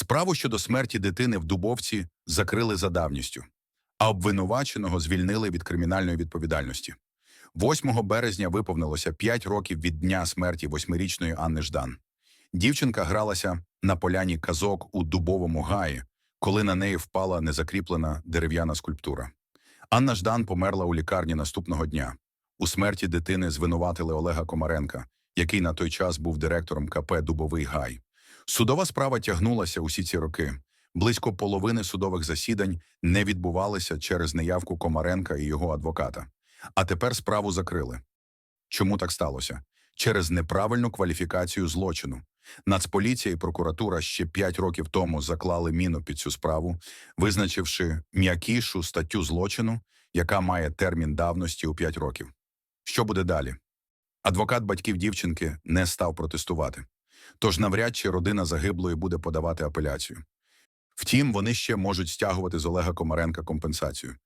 Справу щодо смерті дитини в Дубовці закрили за давністю, а обвинуваченого звільнили від кримінальної відповідальності. 8 березня виповнилося 5 років від дня смерті восьмирічної Анни Ждан. Дівчинка гралася на поляні казок у дубовому гаї, коли на неї впала незакріплена дерев'яна скульптура. Анна Ждан померла у лікарні наступного дня. У смерті дитини звинуватили Олега Комаренка, який на той час був директором КП Дубовий Гай. Судова справа тягнулася усі ці роки. Близько половини судових засідань не відбувалися через неявку Комаренка і його адвоката. А тепер справу закрили. Чому так сталося? Через неправильну кваліфікацію злочину. Нацполіція і прокуратура ще п'ять років тому заклали міну під цю справу, визначивши м'якішу статтю злочину, яка має термін давності у 5 років. Що буде далі? Адвокат батьків дівчинки не став протестувати. Тож навряд чи родина загиблої буде подавати апеляцію. Втім, вони ще можуть стягувати з Олега Комаренка компенсацію.